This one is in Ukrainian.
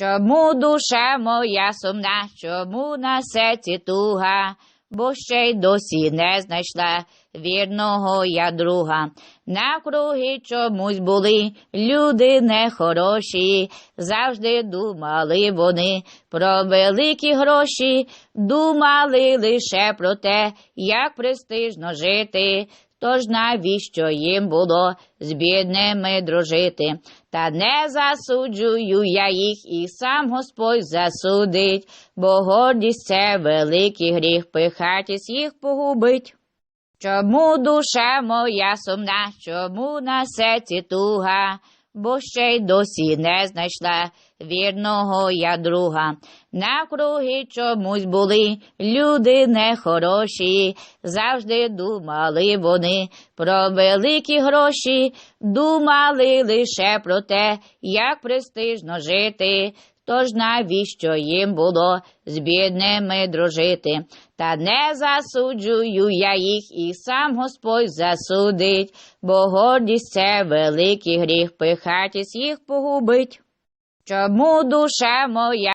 Чому душа моя сумна, чому на серці туга, бо ще й досі не знайшла вірного я друга. Накруги чомусь були люди нехороші, завжди думали вони про великі гроші, думали лише про те, як престижно жити. Тож навіщо їм було з бідними дружити? Та не засуджую я їх, і сам Господь засудить, бо гордість це великий гріх, пихатість їх погубить. Чому душа моя сумна, чому на серці туга, бо ще й досі не знайшла вірного я друга. Навкруги чомусь були люди нехороші, завжди думали вони про великі гроші, думали лише про те, як престижно жити. Тож навіщо їм було з бідними дружити? Та не засуджую я їх, і сам Господь засудить, бо гордість це великий гріх, пихатість їх погубить. Чому душа моя